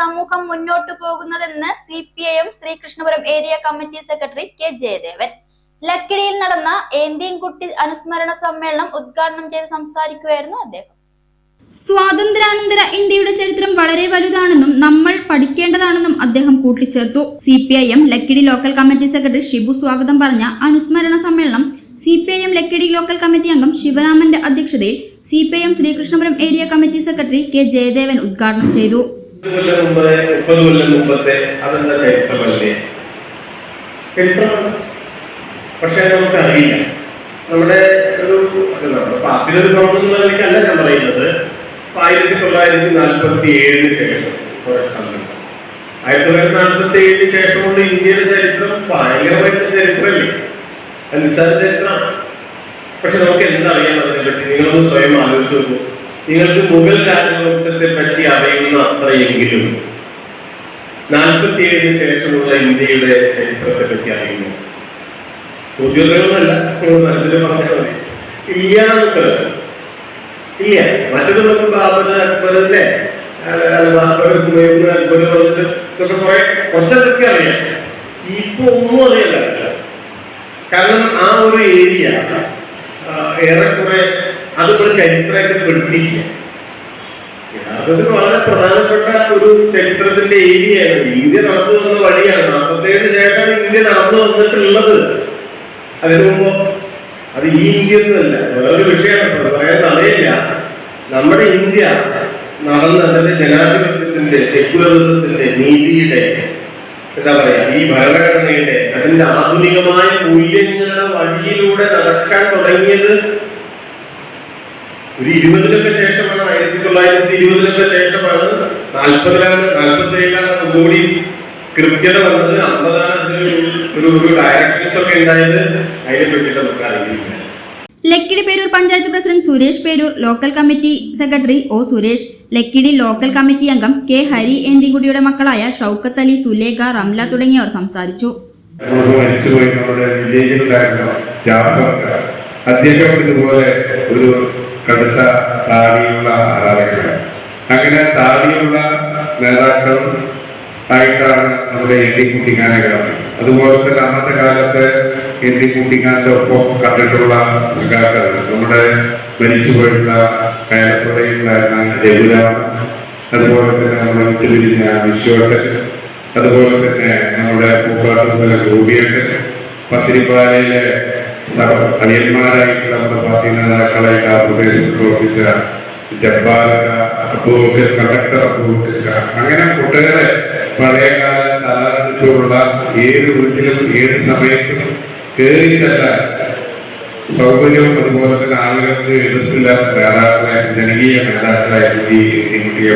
സമൂഹം മുന്നോട്ട് പോകുന്നതെന്ന് C P I M Sreekrishnapuram area committee secretary K Jayadevan. ലക്കിടിയിൽ നടന്ന ഏന്തിയൻകുട്ടി അനുസ്മരണ സമ്മേളനം ഉദ്ഘാടനം ചെയ്ത് സംസാരിക്കുകയായിരുന്നു അദ്ദേഹം. സ്വാതന്ത്ര്യാനന്തര ഇന്ത്യയുടെ ചരിത്രം വളരെ വലുതാണെന്നും നമ്മൾ പഠിക്കേണ്ടതാണെന്നും അദ്ദേഹം കൂട്ടിച്ചേർത്തു. C P I M Lakkidi local committee secretary Shibu സ്വാഗതം പറഞ്ഞ അനുസ്മരണ സമ്മേളനം C P I M Lakkidi local committee അംഗം ശിവരാമന്റെ അധ്യക്ഷതയിൽ C P M Sreekrishnapuram area committee secretary K Jayadevan ഉദ്ഘാടനം ചെയ്തു. പക്ഷേ നമുക്കറിയില്ല. നമ്മുടെ ഒരു പാർട്ടിയിലൊരു പ്രവർത്തനം ഞാൻ പറയുന്നത്. ആയിരത്തി തൊള്ളായിരത്തി നാൽപ്പത്തി ഏഴിന് ശേഷം ഫോർ എക്സാമ്പിൾ ആയിരത്തി തൊള്ളായിരത്തി നാൽപ്പത്തി ഏഴിന് ശേഷമുള്ള ഇന്ത്യയുടെ ചരിത്രം ഭയങ്കരമായിട്ടുള്ള ചരിത്രമല്ലേ? നിസ്സാര ചരിത്രമാണ് പക്ഷെ നമുക്ക് എന്തറിയാം അതിനെപ്പറ്റി നിങ്ങളൊന്ന് സ്വയം ആലോചിച്ച് നോക്കൂ. നിങ്ങൾക്ക് മുഗൾ രാജവംശത്തെ പറ്റി അറിയുന്ന അത്രയെങ്കിലും നാൽപ്പത്തിയേഴിന് ശേഷമുള്ള ഇന്ത്യയുടെ ചരിത്രത്തെ പറ്റി അറിയുന്നു. നിങ്ങൾ മനസ്സിൽ പറഞ്ഞാൽ മതി. ഇല്ലാന്ന് ഇല്ല. മറ്റൊരു നമുക്ക് ബാബർ അക്ബറിന്റെ അക്ബർ പറഞ്ഞിട്ട് കുറെ കുറച്ചതൊക്കെ അറിയാം. ഇപ്പൊ ഒന്നും അറിയില്ല കാരണം ആ ഒരു ഏരിയ ഏറെക്കുറെ അതുപോലെ ചരിത്രമായിട്ട് പെടുത്തിയില്ല യഥാർത്ഥത്തിൽ വളരെ പ്രധാനപ്പെട്ട ഒരു ചരിത്രത്തിന്റെ ഏരിയയാണ്. ഇന്ത്യ നടന്നു വന്ന വഴിയാണ്. നാൽപ്പത്തേഴിന് ശേഷമാണ് ഇന്ത്യ നടന്നു വന്നിട്ടുള്ളത്. അതിനു മുമ്പ് അത് ഈ ഇന്ത്യ ഒന്നുമല്ല വേറൊരു വിഷയമാണ്. അത് പറയാൻ സമയമില്ല. നമ്മുടെ ഇന്ത്യ നടന്ന അതിന്റെ ജനാധിപത്യത്തിന്റെ സെക്യുലറിസത്തിന്റെ നീതിയുടെ എന്താ പറയാ ഈ ഭരണഘടനയുടെ അതിന്റെ ആധുനികമായ മൂല്യങ്ങളുടെ നടക്കാൻ തുടങ്ങിയത് ഒരു ഇരുപതിലൊക്കെ ശേഷമാണ്. ആയിരത്തി തൊള്ളായിരത്തി ഇരുപതിലൊക്കെ ശേഷമാണ്. നാൽപ്പതിലാണ് നാൽപ്പത്തി ഏഴിലാണ് കൂടി കൃത്യത വന്നത്. അമ്പതാണ് അതിന് ഒരു ഒരു ഡയറക്ഷൻസ് ഒക്കെ ഉണ്ടായത്. അതിനെ പറ്റിയിട്ട് നമുക്ക് അറിയില്ല. Lakkidi Perur panchayat president Suresh Perur local committee secretary O Suresh Lakkidi local committee അംഗം കെ ഹരി എന്തികുടിയുടെ മക്കളായ ഷൗക്കത്ത് അലി സുലേഖ റംല തുടങ്ങിയവർ സംസാരിച്ചു. ജാഫർക്ക് അദ്ദേഹം ഇതുപോലെ ഒരു കടുത്ത താടിയുള്ള ആരാധകരാണ് അങ്ങനെ താടിയുള്ള നേതാക്കൾ ആയിട്ടാണ് നമ്മുടെ എൻ ഡി കുട്ടിക്കാനകൾ അതുപോലെ തന്നെ അന്നത്തെ കാലത്ത് എൻ ഡി കുട്ടിക്കാന്റെ ഒപ്പം കണ്ടിട്ടുള്ള സഖാക്കൾ നമ്മുടെ മരിച്ചുപോയിട്ടുള്ള കയലപ്പുഴയിലുണ്ടായിരുന്ന രഘുരാമൻ അതുപോലെ തന്നെ നമ്മുടെ വിട്ടുപിരിഞ്ഞ വിശ്വട്ടൻ അതുപോലെ തന്നെ നമ്മുടെ പൂക്കാട്ടുതല ഗോപിയുണ്ട് പത്തിരിപ്പാലയിലെ അനിയന്മാരായിട്ടുള്ള നമ്മുടെ പാർട്ടി നേതാക്കളായിട്ട് ആ പ്രദേശത്ത് പ്രവർത്തിച്ച ജബ്ബാലക്ക അബൂബക്കർ കണ്ടക്ടർ അങ്ങനെ ഒട്ടേറെ പഴയകാല തലമുറ ഏത് വീട്ടിലും ഏത് സമയത്തും കയറി ചെല്ലാൻ സൗകര്യവും അതുപോലെ തന്നെ ആളുകൾക്ക് എതിർപ്പില്ലാത്ത നേതാക്കളായിരുന്നു ജനകീയ നേതാക്കളായിരുന്നു ഈ കുട്ടിയെ